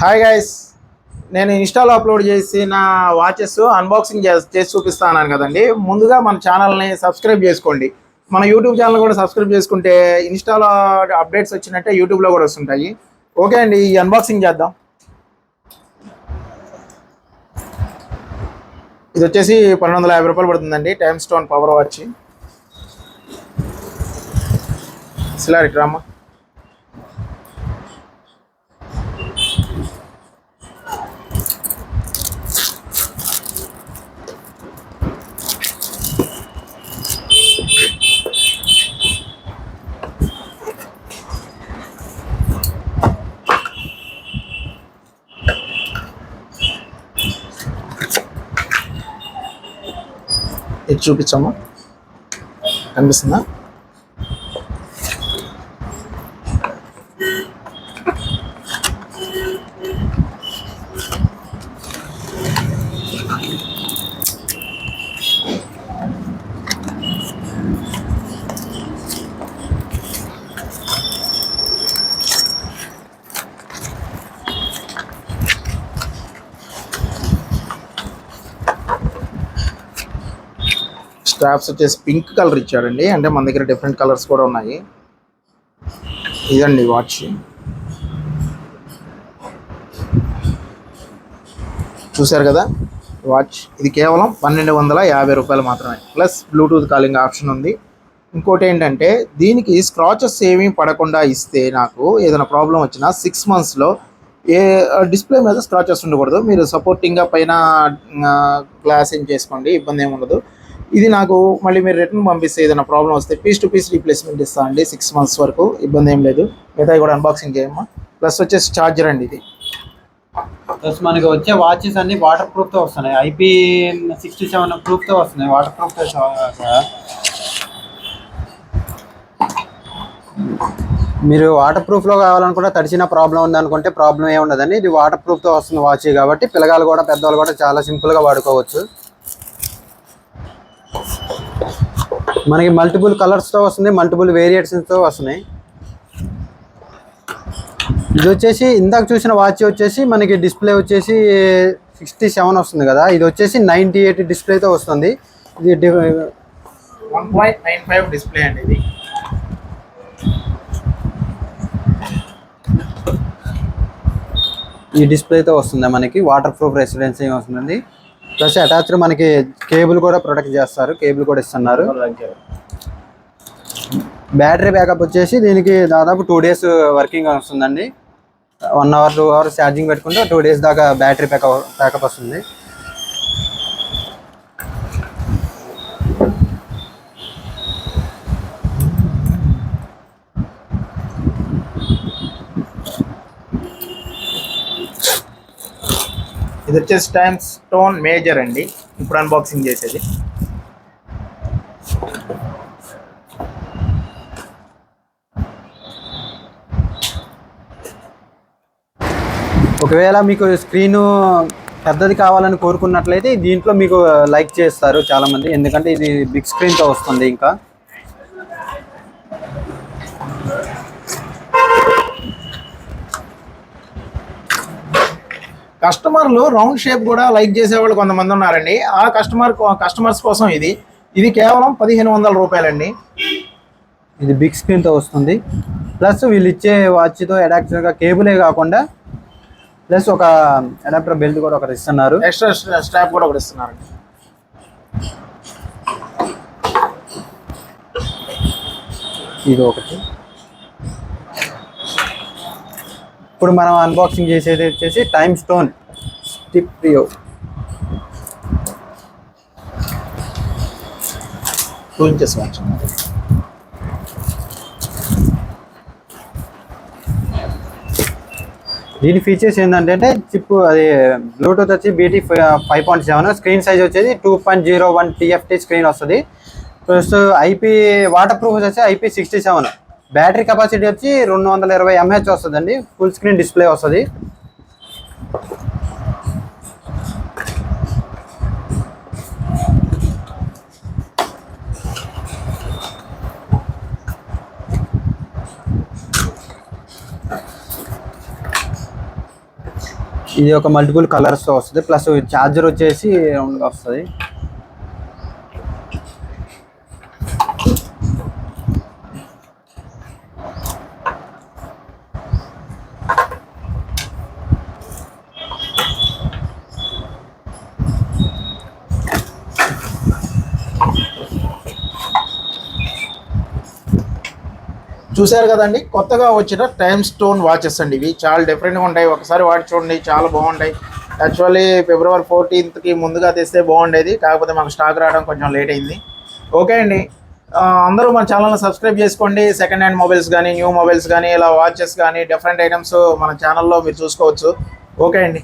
Hi guys నేను ఇన్స్టాలో upload చేసిన వాచెస్ అన్బాక్సింగ్ చేసి చేసి చూపిస్తాను కదండి. ముందుగా మన ఛానల్ని సబ్స్క్రైబ్ చేసుకోండి. మన యూట్యూబ్ ఛానల్ కూడా సబ్స్క్రైబ్ చేసుకుంటే ఇన్స్టాలో అప్డేట్స్ వచ్చినట్టే యూట్యూబ్లో కూడా వస్తుంటాయి. ఓకే అండి ఈ అన్బాక్సింగ్ చేద్దాం. ఇది వచ్చేసి పన్నెండు వందల యాభై రూపాయలు పడుతుందండి టైమ్ స్టోన్ పవర్ వాచ్ సిలారిట్రామా ఇది చూపించమ్మా. కనిపిస్తుందా? స్ట్రాప్స్ వచ్చేసి పింక్ కలర్ ఇచ్చాడండి. అంటే మన దగ్గర డిఫరెంట్ కలర్స్ కూడా ఉన్నాయి. ఇదండి వాచ్ చూశారు కదా? వాచ్ ఇది కేవలం పన్నెండు వందల యాభై రూపాయలు మాత్రమే. ప్లస్ బ్లూటూత్ కాలింగ్ ఆప్షన్ ఉంది. ఇంకోటి ఏంటంటే దీనికి స్క్రాచెస్ ఏమీ పడకుండా ఇస్తే నాకు ఏదైనా ప్రాబ్లం వచ్చినా సిక్స్ మంత్స్లో ఏ డిస్ప్లే మీద స్క్రాచెస్ ఉండకూడదు. మీరు సపోర్టింగ్గా పైన గ్లాస్ ఏం చేసుకోండి. ఇబ్బంది ఏమి ఉండదు. ఇది నాకు మళ్ళీ మీరు రిటర్న్ పంపిస్తే ఏదైనా ప్రాబ్లం వస్తే పీస్ టు పీస్ రీప్లేస్మెంట్ ఇస్తా అండి. సిక్స్ మంత్స్ వరకు ఇబ్బంది ఏం లేదు. మిగతా కూడా అన్బాక్సింగ్ చేయమ్మా. ప్లస్ వచ్చేసి ఛార్జర్ అండి ఇది. ప్లస్ మనకి వచ్చే వాచెస్ అన్ని వాటర్ ప్రూఫ్తో వస్తున్నాయి. ఐపీ సిక్స్టీ సెవెన్ ప్రూఫ్తో వస్తున్నాయి. వాటర్ ప్రూఫ్తో సహా. మీరు వాటర్ ప్రూఫ్లో కావాలనుకుంటే తడిచిన ప్రాబ్లం ఉంది అనుకుంటే ప్రాబ్లం ఏ ఉండదండి. ఇది వాటర్ ప్రూఫ్తో వస్తుంది వాచ్ కాబట్టి పిల్లగాలు కూడా పెద్దవాళ్ళు కూడా చాలా సింపుల్గా వాడుకోవచ్చు. మనకి మల్టిపుల్ కలర్స్తో వస్తుంది మల్టిపుల్ వేరియేషన్స్తో వస్తున్నాయి. ఇది వచ్చేసి ఇందాక చూసిన వాచ్ వచ్చేసి మనకి డిస్ప్లే వచ్చేసి సిక్స్టీ సెవెన్ వస్తుంది కదా. ఇది వచ్చేసి నైంటీ ఎయిట్ డిస్ప్లేతో వస్తుంది. ఇది one point nine five display అండి ఇది. ఈ డిస్ప్లేతో వస్తుంది మనకి వాటర్ ప్రూఫ్ రెసిడెన్సీ వస్తుంది? ప్లస్ అటాచ్డ్ మనకి కేబుల్ కూడా ప్రొటెక్ట్ చేస్తారు కేబుల్ కూడా ఇస్తున్నారు. బ్యాటరీ బ్యాకప్ వచ్చేసి దీనికి దాదాపు టూ డేస్ వర్కింగ్ వస్తుందండి. One hour two hours charging పెట్టుకుంటే టూ డేస్ దాకా బ్యాటరీ బ్యాకప్ బ్యాకప్ వస్తుంది. ఇది వచ్చేసి టైమ్ స్టోన్ మేజర్ అండి. ఇప్పుడు అన్బాక్సింగ్ చేసేది. ఒకవేళ మీకు స్క్రీన్ పెద్దది కావాలని కోరుకున్నట్లయితే దీంట్లో మీకు లైక్ చేస్తారు చాలా మంది ఎందుకంటే ఇది బిగ్ స్క్రీన్తో వస్తుంది ఇంకా. కస్టమర్లు రౌండ్ షేప్ కూడా లైక్ చేసేవాళ్ళు కొంతమంది ఉన్నారండి. ఆ కస్టమర్ కస్టమర్స్ కోసం ఇది. ఇది కేవలం పదిహేను వందల రూపాయలండి. ఇది బిగ్ స్క్రీన్తో వస్తుంది. ప్లస్ వీళ్ళు ఇచ్చే వాచ్తో అడాప్టర్గా కేబులే కాకుండా ప్లస్ ఒక అడాప్టర్ బెల్ట్ కూడా ఒకటి ఇస్తున్నారు. ఎక్స్ట్రా స్ట్రాప్ కూడా ఒకటి ఇస్తున్నారండి. ఇది ఒకటి. ఇప్పుడు మనం అన్బాక్సింగ్ చేసేది వచ్చేసి టైమ్ స్టోన్ స్టిప్ ప్రియో దీని ఫీచర్స్ ఏంటంటే చిప్ అది బ్లూటూత్ వచ్చి BT five point seven screen size వచ్చేది two point zero one TFT screen వస్తుంది. ప్లస్ ఐపీ వాటర్ ప్రూఫ్ వచ్చి IP sixty seven battery capacity వచ్చి రెండు వందల ఇరవై ఎంహెచ్ వస్తుందండి. ఫుల్ స్క్రీన్ డిస్ప్లే వస్తుంది. ఇది ఒక మల్టిపుల్ కలర్స్తో వస్తుంది. ప్లస్ ఛార్జర్ వచ్చేసి గా వస్తుంది. చూశారు కదండి కొత్తగా వచ్చిన టైమ్ స్టోన్ వాచెస్ అండి ఇవి. చాలా డిఫరెంట్గా ఉంటాయి. ఒకసారి వాటి చూడండి చాలా బాగుంటాయి. యాక్చువల్లీ ఫిబ్రవరి ఫోర్టీన్త్కి ముందుగా తెస్తే బాగుండేది. కాకపోతే మాకు స్టాక్ రావడం కొంచెం లేట్ అయింది. ఓకే అండి. అందరూ మన ఛానల్ని సబ్స్క్రైబ్ చేసుకోండి. సెకండ్ హ్యాండ్ మొబైల్స్ కానీ న్యూ మొబైల్స్ కానీ ఇలా వాచెస్ కానీ డిఫరెంట్ ఐటమ్స్ మన ఛానల్లో మీరు చూసుకోవచ్చు. ఓకే అండి.